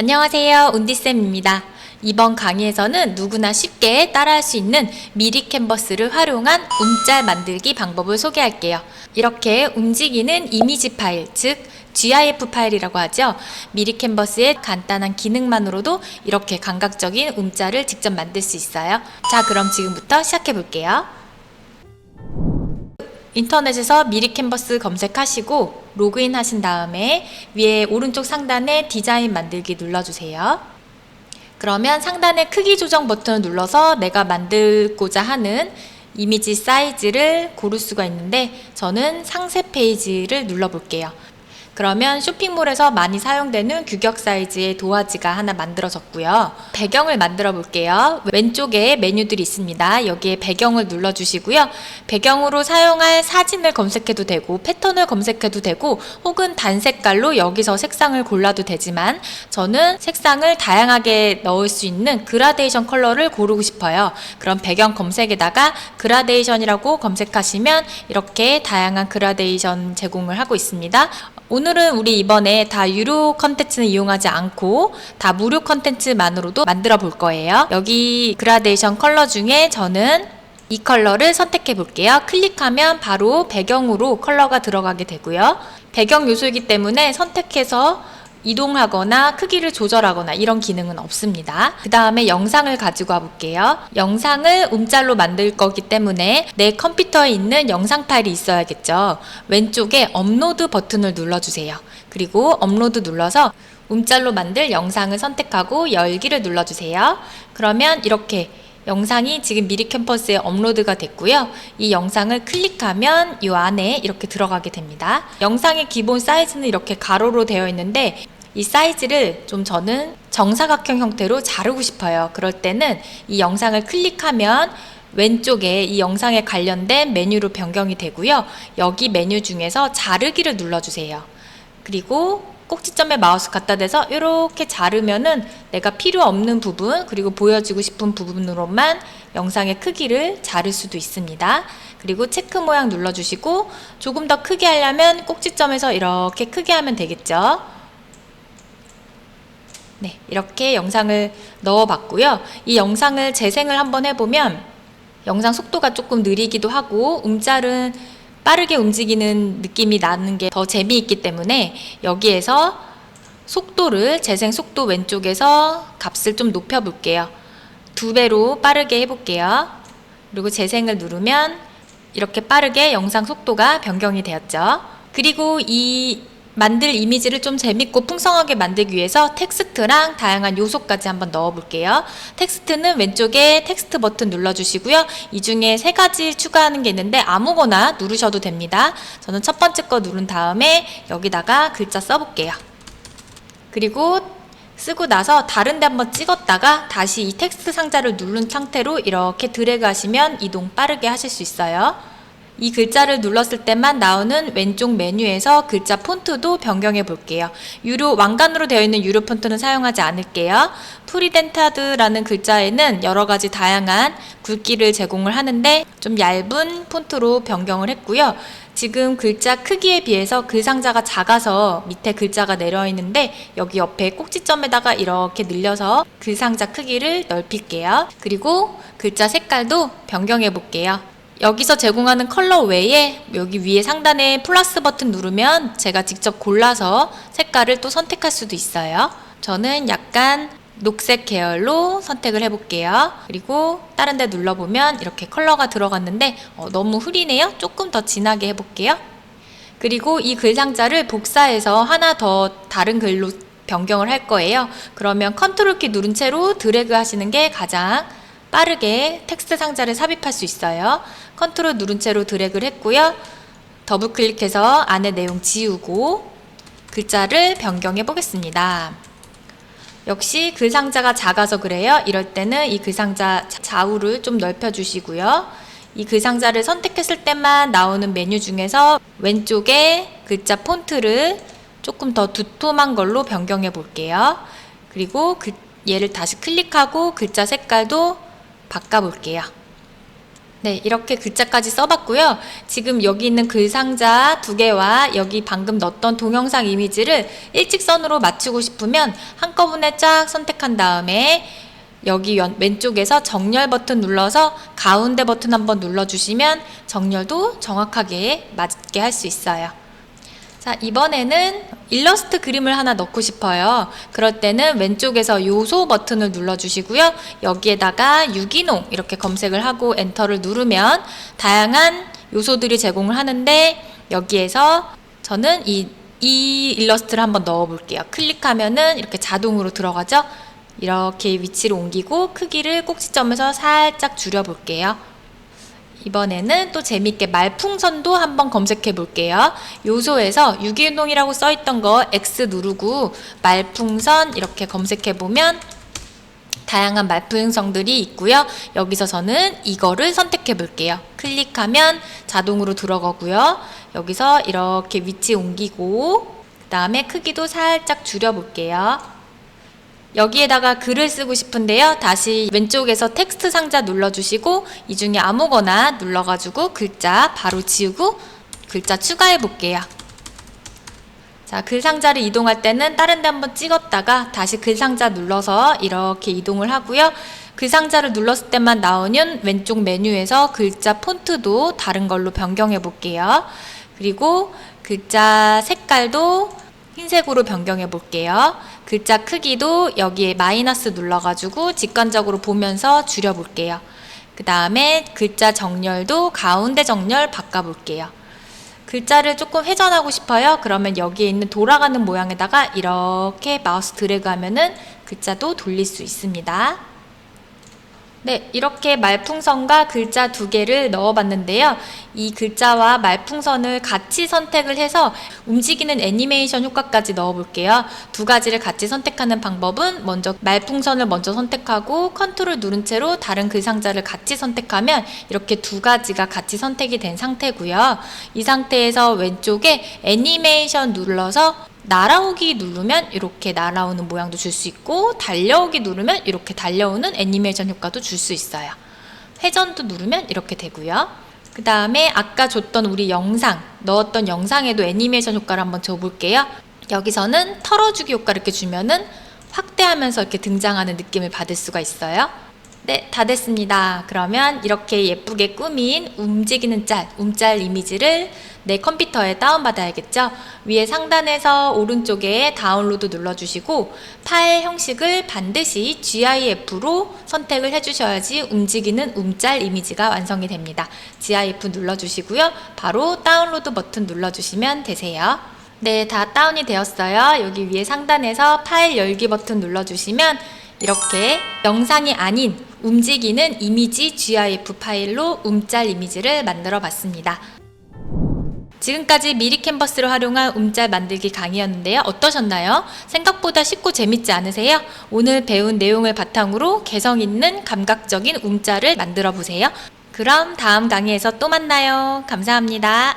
안녕하세요. 운디쌤입니다. 이번 강의에서는 누구나 쉽게 따라할 수 있는 미리 캔버스를 활용한 움짤 만들기 방법을 소개할게요. 이렇게 움직이는 이미지 파일, 즉 GIF 파일이라고 하죠. 미리 캔버스의 간단한 기능만으로도 이렇게 감각적인 움짤을 직접 만들 수 있어요. 자, 그럼 지금부터 시작해 볼게요. 인터넷에서 미리 캔버스 검색하시고 로그인 하신 다음에 위에 오른쪽 상단에 디자인 만들기 눌러주세요. 그러면 상단의 크기 조정 버튼을 눌러서 내가 만들고자 하는 이미지 사이즈를 고를 수가 있는데 저는 상세 페이지를 눌러볼게요. 그러면 쇼핑몰에서 많이 사용되는 규격 사이즈의 도화지가 하나 만들어졌고요. 배경을 만들어 볼게요. 왼쪽에 메뉴들이 있습니다. 여기에 배경을 눌러 주시고요. 배경으로 사용할 사진을 검색해도 되고 패턴을 검색해도 되고 혹은 단색깔로 여기서 색상을 골라도 되지만 저는 색상을 다양하게 넣을 수 있는 그라데이션 컬러를 고르고 싶어요. 그럼 배경 검색에다가 그라데이션이라고 검색하시면 이렇게 다양한 그라데이션 제공을 하고 있습니다. 오늘은 우리 이번에 다 유료 컨텐츠는 이용하지 않고 다 무료 컨텐츠만으로도 만들어 볼 거예요. 여기 그라데이션 컬러 중에 저는 이 컬러를 선택해 볼게요. 클릭하면 바로 배경으로 컬러가 들어가게 되고요. 배경 요소이기 때문에 선택해서 이동하거나 크기를 조절하거나 이런 기능은 없습니다. 그 다음에 영상을 가지고 와볼게요. 영상을 움짤로 만들 거기 때문에 내 컴퓨터에 있는 영상 파일이 있어야겠죠. 왼쪽에 업로드 버튼을 눌러주세요. 그리고 업로드 눌러서 움짤로 만들 영상을 선택하고 열기를 눌러주세요. 그러면 이렇게 영상이 지금 미리 캠퍼스에 업로드가 됐고요. 이 영상을 클릭하면 이 안에 이렇게 들어가게 됩니다. 영상의 기본 사이즈는 이렇게 가로로 되어 있는데 이 사이즈를 좀 저는 정사각형 형태로 자르고 싶어요. 그럴 때는 이 영상을 클릭하면 왼쪽에 이 영상에 관련된 메뉴로 변경이 되고요. 여기 메뉴 중에서 자르기를 눌러주세요. 그리고 꼭지점에 마우스 갖다 대서 이렇게 자르면은 내가 필요 없는 부분 그리고 보여주고 싶은 부분으로만 영상의 크기를 자를 수도 있습니다. 그리고 체크 모양 눌러주시고 조금 더 크게 하려면 꼭지점에서 이렇게 크게 하면 되겠죠. 네, 이렇게 영상을 넣어봤고요. 이 영상을 재생을 한번 해보면 영상 속도가 조금 느리기도 하고 움짤은 빠르게 움직이는 느낌이 나는 게 더 재미있기 때문에 여기에서 속도를 재생 속도 왼쪽에서 값을 좀 높여 볼게요. 두 배로 빠르게 해볼게요. 그리고 재생을 누르면 이렇게 빠르게 영상 속도가 변경이 되었죠. 그리고 이 만들 이미지를 좀 재밌고 풍성하게 만들기 위해서 텍스트랑 다양한 요소까지 한번 넣어 볼게요. 텍스트는 왼쪽에 텍스트 버튼 눌러 주시고요. 이 중에 세 가지 추가하는 게 있는데 아무거나 누르셔도 됩니다. 저는 첫 번째 거 누른 다음에 여기다가 글자 써 볼게요. 그리고 쓰고 나서 다른 데 한번 찍었다가 다시 이 텍스트 상자를 누른 상태로 이렇게 드래그 하시면 이동 빠르게 하실 수 있어요. 이 글자를 눌렀을 때만 나오는 왼쪽 메뉴에서 글자 폰트도 변경해 볼게요. 유료 왕관으로 되어 있는 유료 폰트는 사용하지 않을게요. 프리덴타드라는 글자에는 여러 가지 다양한 굵기를 제공을 하는데 좀 얇은 폰트로 변경을 했고요. 지금 글자 크기에 비해서 글 상자가 작아서 밑에 글자가 내려 있는데 여기 옆에 꼭지점에다가 이렇게 늘려서 글 상자 크기를 넓힐게요. 그리고 글자 색깔도 변경해 볼게요. 여기서 제공하는 컬러 외에 여기 위에 상단에 플러스 버튼 누르면 제가 직접 골라서 색깔을 또 선택할 수도 있어요. 저는 약간 녹색 계열로 선택을 해볼게요. 그리고 다른 데 눌러보면 이렇게 컬러가 들어갔는데 어, 너무 흐리네요. 조금 더 진하게 해볼게요. 그리고 이 글 상자를 복사해서 하나 더 다른 글로 변경을 할 거예요. 그러면 컨트롤 키 누른 채로 드래그 하시는 게 가장 빠르게 텍스트 상자를 삽입할 수 있어요. 컨트롤 누른 채로 드래그를 했고요. 더블 클릭해서 안에 내용 지우고 글자를 변경해 보겠습니다. 역시 글 상자가 작아서 그래요. 이럴 때는 이 글 상자 좌우를 좀 넓혀 주시고요. 이 글 상자를 선택했을 때만 나오는 메뉴 중에서 왼쪽에 글자 폰트를 조금 더 두툼한 걸로 변경해 볼게요. 그리고 그, 얘를 다시 클릭하고 글자 색깔도 바꿔 볼게요. 네, 이렇게 글자까지 써봤고요. 지금 여기 있는 글 상자 두 개와 여기 방금 넣었던 동영상 이미지를 일직선으로 맞추고 싶으면 한꺼번에 쫙 선택한 다음에 여기 연- 왼쪽에서 정렬 버튼 눌러서 가운데 버튼 한번 눌러주시면 정렬도 정확하게 맞게 할 수 있어요. 자, 이번에는 일러스트 그림을 하나 넣고 싶어요. 그럴 때는 왼쪽에서 요소 버튼을 눌러주시고요. 여기에다가 유기농 이렇게 검색을 하고 엔터를 누르면 다양한 요소들이 제공을 하는데 여기에서 저는 이, 이 일러스트를 한번 넣어 볼게요. 클릭하면은 이렇게 자동으로 들어가죠. 이렇게 위치를 옮기고 크기를 꼭지점에서 살짝 줄여 볼게요. 이번에는 또 재밌게 말풍선도 한번 검색해 볼게요. 요소에서 유기농이라고 써 있던 거 X 누르고 말풍선 이렇게 검색해 보면 다양한 말풍선들이 있고요. 여기서 저는 이거를 선택해 볼게요. 클릭하면 자동으로 들어가고요. 여기서 이렇게 위치 옮기고 그 다음에 크기도 살짝 줄여 볼게요. 여기에다가 글을 쓰고 싶은데요. 다시 왼쪽에서 텍스트 상자 눌러주시고 이 중에 아무거나 눌러가지고 글자 바로 지우고 글자 추가해 볼게요. 자, 글 상자를 이동할 때는 다른 데 한번 찍었다가 다시 글 상자 눌러서 이렇게 이동을 하고요. 글 상자를 눌렀을 때만 나오는 왼쪽 메뉴에서 글자 폰트도 다른 걸로 변경해 볼게요. 그리고 글자 색깔도 흰색으로 변경해 볼게요. 글자 크기도 여기에 마이너스 눌러가지고 직관적으로 보면서 줄여 볼게요. 그 다음에 글자 정렬도 가운데 정렬 바꿔 볼게요. 글자를 조금 회전하고 싶어요. 그러면 여기에 있는 돌아가는 모양에다가 이렇게 마우스 드래그 하면은 글자도 돌릴 수 있습니다. 네, 이렇게 말풍선과 글자 두 개를 넣어봤는데요. 이 글자와 말풍선을 같이 선택을 해서 움직이는 애니메이션 효과까지 넣어볼게요. 두 가지를 같이 선택하는 방법은 먼저 말풍선을 먼저 선택하고 컨트롤 누른 채로 다른 글 상자를 같이 선택하면 이렇게 두 가지가 같이 선택이 된 상태고요. 이 상태에서 왼쪽에 애니메이션 눌러서 날아오기 누르면 이렇게 날아오는 모양도 줄 수 있고 달려오기 누르면 이렇게 달려오는 애니메이션 효과도 줄 수 있어요. 회전도 누르면 이렇게 되고요. 그 다음에 아까 줬던 우리 영상 넣었던 영상에도 애니메이션 효과를 한번 줘볼게요. 여기서는 털어주기 효과 이렇게 주면은 확대하면서 이렇게 등장하는 느낌을 받을 수가 있어요. 네, 다 됐습니다. 그러면 이렇게 예쁘게 꾸민 움직이는 짤, 움짤 이미지를 내 컴퓨터에 다운받아야겠죠? 위에 상단에서 오른쪽에 다운로드 눌러주시고 파일 형식을 반드시 GIF로 선택을 해주셔야지 움직이는 움짤 이미지가 완성이 됩니다. GIF 눌러주시고요. 바로 다운로드 버튼 눌러주시면 되세요. 네, 다 다운이 되었어요. 여기 위에 상단에서 파일 열기 버튼 눌러주시면 이렇게 영상이 아닌 움직이는 이미지 GIF 파일로 움짤 이미지를 만들어 봤습니다. 지금까지 미리 캔버스를 활용한 움짤 만들기 강의였는데요. 어떠셨나요? 생각보다 쉽고 재밌지 않으세요? 오늘 배운 내용을 바탕으로 개성 있는 감각적인 움짤을 만들어 보세요. 그럼 다음 강의에서 또 만나요. 감사합니다.